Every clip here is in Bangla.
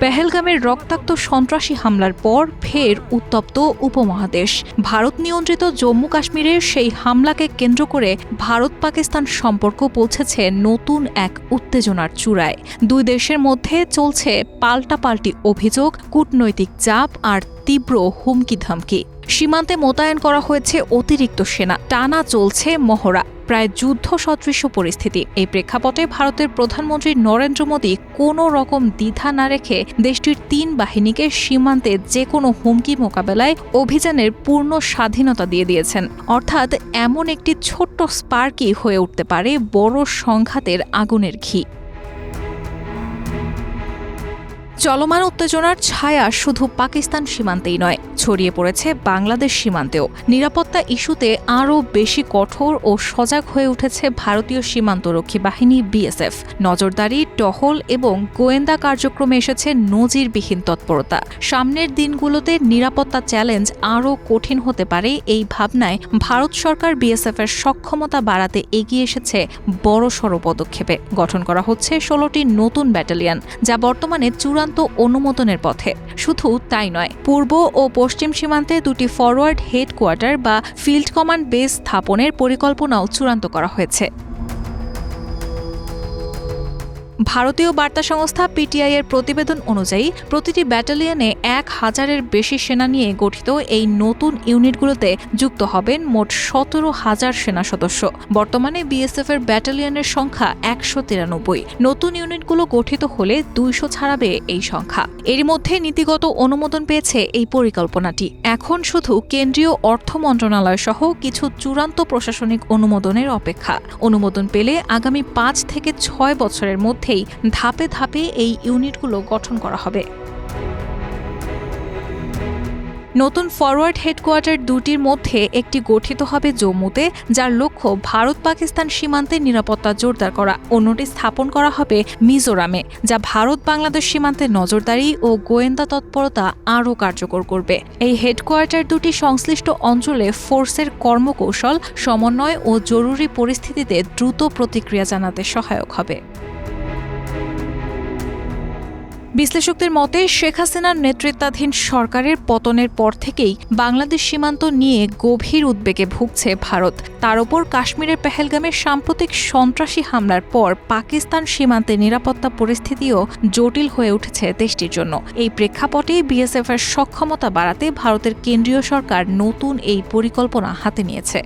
পেহেলগামের রক্তাক্ত সন্ত্রাসী হামলার পর ফের উত্তপ্ত উপমহাদেশ। ভারত নিয়ন্ত্রিত জম্মু কাশ্মীরের সেই হামলাকে কেন্দ্র করে ভারত পাকিস্তান সম্পর্ক পৌঁছেছে নতুন এক উত্তেজনার চূড়ায়। দুই দেশের মধ্যে চলছে পাল্টাপাল্টি অভিযোগ, কূটনৈতিক চাপ আর তীব্র হুমকি ধামকি সীমান্তে মোতায়েন করা হয়েছে অতিরিক্ত সেনা। টানা চলছে মহড়া, প্রায় যুদ্ধ সদৃশ্য পরিস্থিতি। এই প্রেক্ষাপটে ভারতের প্রধানমন্ত্রী নরেন্দ্র মোদী কোনো রকম দ্বিধা না রেখে দেশটির তিন বাহিনীকে সীমান্তে যে কোনো হুমকি মোকাবেলায় অভিযানের পূর্ণ স্বাধীনতা দিয়ে দিয়েছেন। অর্থাৎ এমন একটি ছোট্ট স্পার্কই হয়ে উঠতে পারে বড় সংঘাতের আগুনের ঘি। চলমান উত্তেজনার ছায়া শুধু পাকিস্তান সীমান্তেই নয়, ছড়িয়ে পড়েছে বাংলাদেশ সীমান্তেও। নিরাপত্তা ইস্যুতে আরও বেশি কঠোর ও সজাগ হয়ে উঠেছে ভারতীয় সীমান্তরক্ষী বাহিনী বিএসএফ। নজরদারি, টহল এবং গোয়েন্দা কার্যক্রমে এসেছে নজিরবিহীন তৎপরতা। সামনের দিনগুলোতে নিরাপত্তা চ্যালেঞ্জ আরও কঠিন হতে পারে এই ভাবনায় ভারত সরকার বিএসএফের সক্ষমতা বাড়াতে এগিয়ে এসেছে বড়সড় পদক্ষেপে। গঠন করা হচ্ছে ষোলোটি নতুন ব্যাটালিয়ন, যা বর্তমানে চূড়ান্ত অনুমোদনের পথে। শুধু তাই নয়, পূর্ব ও পশ্চিম সীমান্তে দুটি ফরওয়ার্ড হেডকোয়ার্টার বা ফিল্ড কমান্ড বেস স্থাপনের পরিকল্পনাও চূড়ান্ত করা হয়েছে। ভারতীয় বার্তা সংস্থা পিটিআই এর প্রতিবেদন অনুযায়ী, প্রতিটি ব্যাটালিয়নে এক হাজারের বেশি সেনা নিয়ে গঠিত এই নতুন ইউনিটগুলোতে যুক্ত হবেন মোট সতেরো হাজার সেনা সদস্য। বর্তমানে বিএসএফ এর ব্যাটালিয়নের সংখ্যা একশো তিরানব্বই। নতুন ইউনিটগুলো গঠিত হলে দুইশো ছাড়াবে এই সংখ্যা। এর মধ্যে নীতিগত অনুমোদন পেয়েছে এই পরিকল্পনাটি। এখন শুধু কেন্দ্রীয় অর্থ মন্ত্রণালয় সহ কিছু চূড়ান্ত প্রশাসনিক অনুমোদনের অপেক্ষা। অনুমোদন পেলে আগামী পাঁচ থেকে ছয় বছরের মধ্যেই ধাপে ধাপে এই ইউনিটগুলো গঠন করা হবে। নতুন ফরওয়ার্ড হেডকোয়ার্টার দুটির মধ্যে একটি গঠিত হবে জম্মুতে, যার লক্ষ্য ভারত পাকিস্তান সীমান্তে নিরাপত্তা জোরদার করা। অন্যটি স্থাপন করা হবে মিজোরামে, যা ভারত বাংলাদেশ সীমান্তে নজরদারি ও গোয়েন্দা তৎপরতা আরও কার্যকর করবে। এই হেডকোয়ার্টার দুটি সংশ্লিষ্ট অঞ্চলে ফোর্সের কর্মকৌশল, সমন্বয় ও জরুরি পরিস্থিতিতে দ্রুত প্রতিক্রিয়া জানাতে সহায়ক হবে। বিশ্লেষকদের মতে, শেখ হাসিনার নেতৃত্বাধীন সরকারের পতনের পর থেকেই বাংলাদেশ সীমান্ত নিয়ে গভীর উদ্বেগে ভুগছে ভারত। তার ওপর কাশ্মীরের পেহেলগামে সাম্প্রতিক সন্ত্রাসী হামলার পর পাকিস্তান সীমান্তে নিরাপত্তা পরিস্থিতিও জটিল হয়ে উঠেছে দেশটির জন্য। এই প্রেক্ষাপটে বিএসএফ এর সক্ষমতা বাড়াতে ভারতের কেন্দ্রীয় সরকার নতুন এই পরিকল্পনা হাতে নিয়েছে।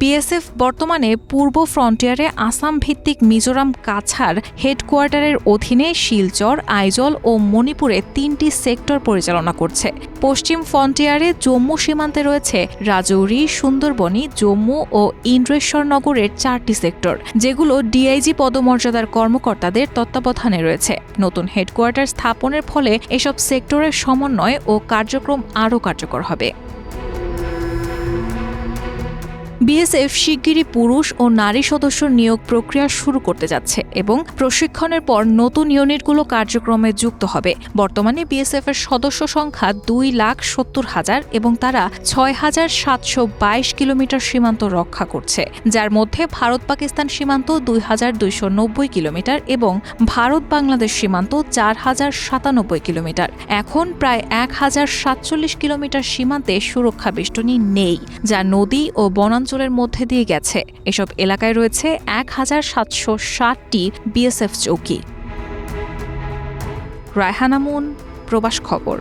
বিএসএফ বর্তমানে পূর্ব ফ্রন্টিয়ারে আসাম ভিত্তিক মিজোরাম কাছার হেডকোয়ার্টারের অধীনে শিলচর, আইজল ও মণিপুরে তিনটি সেক্টর পরিচালনা করছে। পশ্চিম ফ্রন্টিয়ারে জম্মু সীমান্তে রয়েছে রাজৌরি, সুন্দরবনী, জম্মু ও ইন্দ্রেশ্বরনগরের চারটি সেক্টর, যেগুলো ডিআইজি পদমর্যাদার কর্মকর্তাদের তত্ত্বাবধানে রয়েছে। নতুন হেডকোয়ার্টার স্থাপনের ফলে এসব সেক্টরের সমন্বয় ও কার্যক্রম আরও কার্যকর হবে। বিএসএফ শিগগিরই পুরুষ ও নারী সদস্য নিয়োগ প্রক্রিয়া শুরু করতে যাচ্ছে এবং প্রশিক্ষণের পর নতুন ইউনিটগুলো কার্যক্রমে যুক্ত হবে। বর্তমানে বিএসএফ এর সদস্য সংখ্যা দুই লাখ সত্তর হাজার এবং তারা ছয় হাজার সাতশো বাইশ কিলোমিটার সীমান্ত রক্ষা করছে, যার মধ্যে ভারত পাকিস্তান সীমান্ত দুই হাজার দুইশো নব্বই কিলোমিটার এবং ভারত বাংলাদেশ সীমান্ত চার হাজার সাতানব্বই কিলোমিটার। এখন প্রায় এক হাজার সাতচল্লিশ কিলোমিটার সীমান্তে সুরক্ষা বেষ্টনী নেই, যা নদী ও বনাঞ্চল অঞ্চলের মধ্যে দিয়ে গেছে। এসব এলাকায় রয়েছে এক হাজার সাতশো ষাটটি বিএসএফ চৌকি। রায়হানামুন প্রবাস খবর।